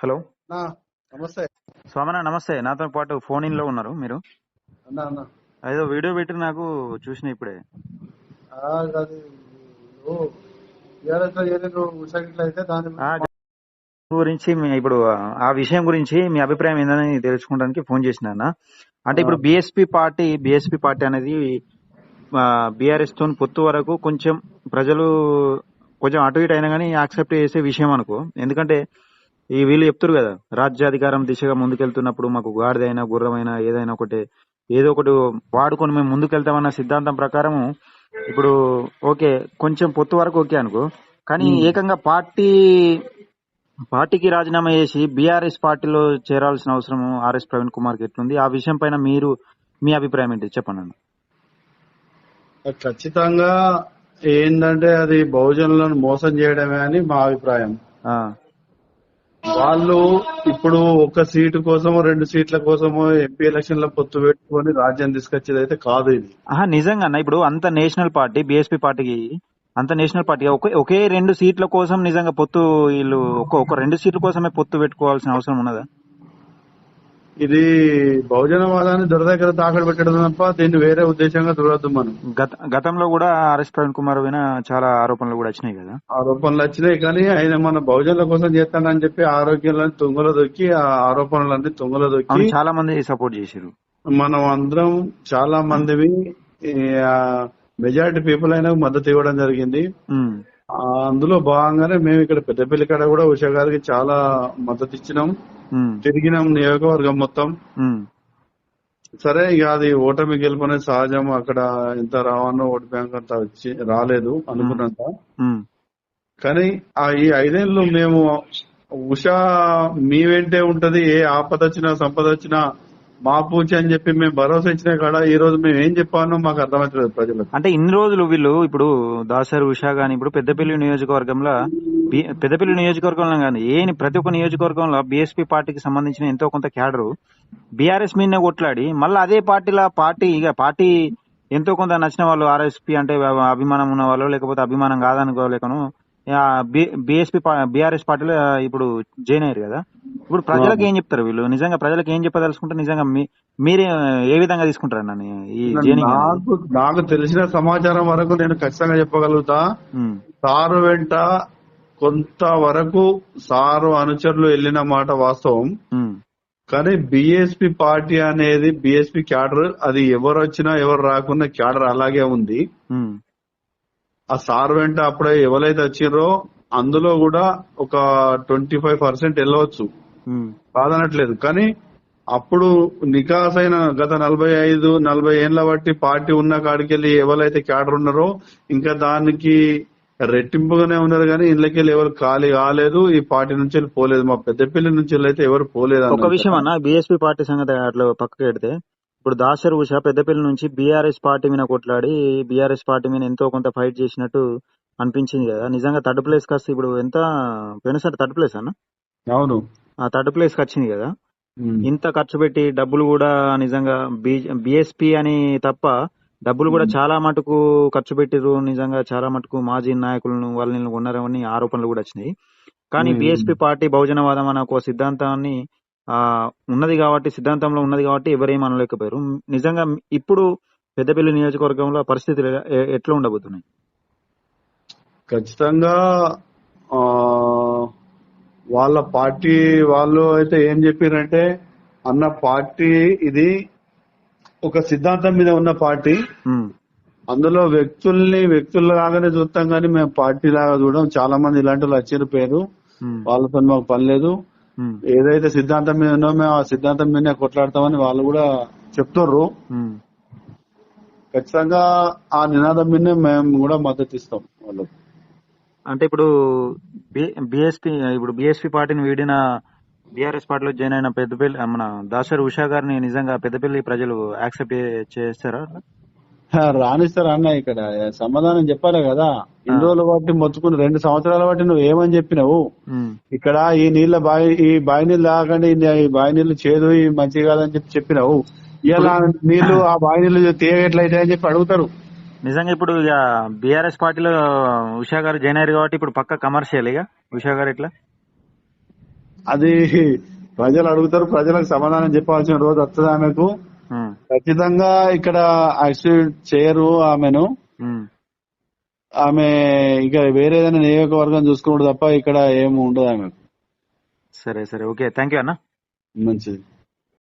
Hello. నమస్తే. స్వామన్న నమస్తే. నాతో పాటు ఫోన్ ఇన్లో ఉన్నారు మీరు. ఏదో వీడియో పెట్టి నాకు చూసిన ఇప్పుడే. గురించి ఇప్పుడు ఆ విషయం గురించి మీ అభిప్రాయం ఏందని తెలుసుకోవడానికి ఫోన్ చేసిన అంటే ఇప్పుడు బిఎస్పి పార్టీ బిఎస్పి పార్టీ అనేది బీఆర్ఎస్తో పొత్తు వరకు కొంచెం ప్రజలు కొంచెం అటు ఇటు అయినా కానీ యాక్సెప్ట్ చేసే విషయం అనుకో. ఎందుకంటే ఈ వీళ్ళు చెప్తారు కదా రాజ్యాధికారం దిశగా ముందుకెళ్తున్నప్పుడు మాకు గాడిదైనా గుర్రమైనా ఏదైనా ఒకటి ఏదో ఒకటి వాడుకొని మేము ముందుకెళ్తామన్న సిద్ధాంతం ప్రకారం ఇప్పుడు ఓకే కొంచెం పొత్తు వరకు ఓకే అనుకో కానీ ఏకంగా పార్టీ పార్టీకి రాజీనామా చేసి బీఆర్ఎస్ పార్టీలో చేరాల్సిన అవసరం ఆర్ఎస్ ప్రవీణ్ కుమార్కి ఎట్లుంది? ఆ విషయం పైన మీరు మీ అభిప్రాయం ఏంటి? చెప్పండి అన్న. ఖచ్చితంగా ఏంటంటే అది బహుజనులను మోసం చేయడమే అని మా అభిప్రాయం. ఆ, వాళ్ళు ఇప్పుడు ఒక సీటు కోసమో రెండు సీట్ల కోసమో ఎంపీ ఎలక్షన్లో పొత్తు పెట్టుకొని రాజ్యం తీసుకొచ్చేది అయితే కాదు ఇది. ఆహా నిజంగా అన్న. ఇప్పుడు అంత నేషనల్ పార్టీ బీఎస్పీ పార్టీకి అంత నేషనల్ పార్టీ ఒకే ఒకే రెండు సీట్ల కోసం నిజంగా పొత్తు వీళ్ళు ఒక్క ఒక రెండు సీట్ల కోసమే పొత్తు పెట్టుకోవాల్సిన అవసరం ఉన్నదా? ఇది బహుజనవాదాన్ని దొర దగ్గర తాకడ పెట్టడం తప్ప దీన్ని వేరే ఉద్దేశంగా చూడొద్దు మనం. గత గతంలో కూడా ఆర్ఎస్ ప్రవీణ్ కుమార్ పైన చాలా ఆరోపణలు కూడా వచ్చినాయి కదా? ఆరోపణలు వచ్చినాయి కానీ ఆయన మన బహుజనుల కోసం చేస్తానని చెప్పి ఆరోగ్యాలను తుంగలో దొక్కి ఆ ఆరోపణలన్నీ తుంగలో దొక్కి చాలా మంది సపోర్ట్ చేశారు. మనం అందరం చాలా మందివి మెజారిటీ పీపుల్ అయినా మద్దతు ఇవ్వడం జరిగింది. అందులో భాగంగానే మేము ఇక్కడ పెద్దపల్లి కాడ కూడా ఉషా గారికి చాలా మద్దతు ఇచ్చినాం. తిరిగినాం నియోజకవర్గం మొత్తం. ఉమ్, సరే ఇక అది ఓటమి గెలుపునే సహజం. అక్కడ ఎంత రావన్నో ఓటు బ్యాంక్ అంత వచ్చి రాలేదు అనుకున్నంత. ఉమ్, కానీ ఆ ఈ ఐదేళ్ళు మేము ఉషా మీ వెంటే ఉంటది. ఏ ఆపద వచ్చినా సంపద వచ్చినా మా పూచి అని చెప్పి మేము భరోసా ఇచ్చిన కాడ ఈ రోజు మేము ఏం చెప్పానో మాకు అర్థమవుతలేదు ప్రజలకు. అంటే ఇన్ని రోజులు వీళ్ళు ఇప్పుడు దాసరి ఉషా గాని ఇప్పుడు పెద్దపల్లి నియోజకవర్గంలో పెద్దపల్లి నియోజకవర్గంలో కానీ ఏ ప్రతి ఒక్క నియోజకవర్గంలో బీఎస్పీ పార్టీకి సంబంధించిన ఎంతో కొంత క్యాడరు బీఆర్ఎస్ మీదనే కొట్లాడి మళ్ళీ అదే పార్టీల పార్టీ ఇక పార్టీ ఎంతో కొంత నచ్చిన వాళ్ళు ఆర్ఎస్పీ అంటే అభి- అభిమానం ఉన్న వాళ్ళు లేకపోతే అభిమానం కాదనుకోలేకను బీఎస్పీ బీఆర్ఎస్ పార్టీలో ఇప్పుడు జాయిన్ అయ్యారు కదా. ఇప్పుడు ప్రజలకు ఏం చెప్తారు వీళ్ళు? నిజంగా ప్రజలకు ఏం చెప్పదలుచుకుంటే నిజంగా మీరే ఏ విధంగా తీసుకుంటారు అన్న ఈ? నాకు తెలిసిన సమాచారం వరకు నేను ఖచ్చితంగా చెప్పగలుగుతా. సారు వెంట కొంతవరకు సారు అనుచరులు వెళ్ళిన మాట వాస్తవం. కానీ బీఎస్పీ పార్టీ అనేది బీఎస్పీ క్యాడర్ అది ఎవరు వచ్చినా ఎవరు రాకున్నా క్యాడర్ అలాగే ఉంది. ఆ సార్ వెంట అప్పుడే ఎవరైతే వచ్చిర్రో అందులో కూడా ఒక ట్వంటీ ఫైవ్ పర్సెంట్ వెళ్ళవచ్చు. కాదనట్లేదు. కానీ అప్పుడు నికాస్ అయిన గత నలభై ఐదు నలభై ఏళ్ళ బట్టి పార్టీ ఉన్న కాడికెళ్ళి ఎవరైతే క్యాడర్ ఉన్నారో ఇంకా దానికి రెట్టింపుగానే ఉన్నారు కానీ ఇళ్ళకెళ్ళి ఎవరు ఖాళీ కాలేదు. ఈ పార్టీ నుంచి పోలేదు. మా పెద్దపల్లి నుంచి అయితే ఎవరు పోలేదు ఒక. విషయం అన్న బీఎస్పీ పార్టీ సంగతి అట్లా పక్కకి పెడితే ఇప్పుడు దాసర్ ఉష పెద్దపల్లి నుంచి బీఆర్ఎస్ పార్టీ మీద కొట్లాడి బీఆర్ఎస్ పార్టీ మీద ఎంతో కొంత ఫైట్ చేసినట్టు అనిపించింది కదా. నిజంగా థర్డ్ ప్లేస్ కాస్త ఇప్పుడు ఎంత పోయినసారి థర్డ్ ప్లేస్ అన్న? అవును. ఆ థర్డ్ ప్లేస్ వచ్చింది కదా. ఇంత ఖర్చు పెట్టి డబ్బులు కూడా నిజంగా బిఎస్పీ అని తప్ప డబ్బులు కూడా చాలా మటుకు ఖర్చు పెట్టిర్రు. నిజంగా చాలా మటుకు మాజీ నాయకులను వాళ్ళని ఉన్నారని ఆరోపణలు కూడా వచ్చినాయి. కానీ. బిఎస్పీ పార్టీ బహుజనవాదం అనే ఒక సిద్ధాంతాన్ని ఆ ఉన్నది కాబట్టి సిద్ధాంతంలో ఉన్నది కాబట్టి ఎవరేం అనలేకపోయారు. నిజంగా ఇప్పుడు పెద్దపల్లి నియోజకవర్గంలో పరిస్థితులు ఎట్లా ఉండబోతున్నాయి? ఖచ్చితంగా వాళ్ళ పార్టీ వాళ్ళు అయితే ఏం చెప్పారంటే అన్న పార్టీ ఇది ఒక సిద్ధాంతం మీద ఉన్న పార్టీ అందులో వ్యక్తుల్ని వ్యక్తుల్లాగానే చూస్తాం కానీ మేము పార్టీ లాగా చూడడం చాలా మంది ఇలాంటి వాళ్ళు పేరు వాళ్ళతో మాకు పని లేదు. ఏదైతే సిద్ధాంతం మీద ఉన్నో మేము ఆ సిద్ధాంతం మీదనే కొట్లాడతామని వాళ్ళు కూడా చెప్తుర్రు. ఉమ్. ఖచ్చితంగా ఆ నినాదం మీదనే మేము కూడా మద్దతు ఇస్తాం వాళ్ళకు. అంటే ఇప్పుడు బిఎస్పీ ఇప్పుడు బిఎస్పీ పార్టీని వీడిన బీఆర్ఎస్ పార్టీలో జాయిన్ అయిన పెద్దపల్లి మన దాసరి ఉషా గారిని నిజంగా పెద్దపల్లి ప్రజలు యాక్సెప్ట్ చేస్తారా? రాణిస్తారు అన్న ఇక్కడ? సమాధానం చెప్పాలి కదా. ఇన్ని రోజుల బట్టి మొత్తుకుని రెండు సంవత్సరాల బట్టి నువ్వు ఏమని చెప్పినావు? ఇక్కడ ఈ నీళ్ళ బావి ఈ బావి నీళ్ళు తాగండి ఈ బావి నీళ్ళు చేదు ఈ మంచి కాదని చెప్పి చెప్పినావు. ఇలా నీళ్ళు ఆ బావి నీళ్ళు తీయగట్లయితే అని చెప్పి అడుగుతారు. నిజంగా ఇప్పుడు ఇక బీఆర్ఎస్ పార్టీలో ఉషా గారు జాయిన్ అయ్యారు కాబట్టి ఇప్పుడు పక్క కమర్షియల్ ఇక? ఉషా గారు ఇట్లా అది ప్రజలు అడుగుతారు ప్రజలకు సమాధానం చెప్పాల్సిన రోజు వస్తుంది ఆమెకు. ఖచ్చితంగా ఇక్కడ యాక్సిడెంట్ చేయరు ఆమెను. ఆమె ఇక వేరే ఏదైనా నియోజకవర్గం చూసుకుంటాడు తప్ప ఇక్కడ ఏమి ఉండదు ఆమెకు. సరే సరే. ఓకే. థ్యాంక్ యూ అన్న. మంచిది.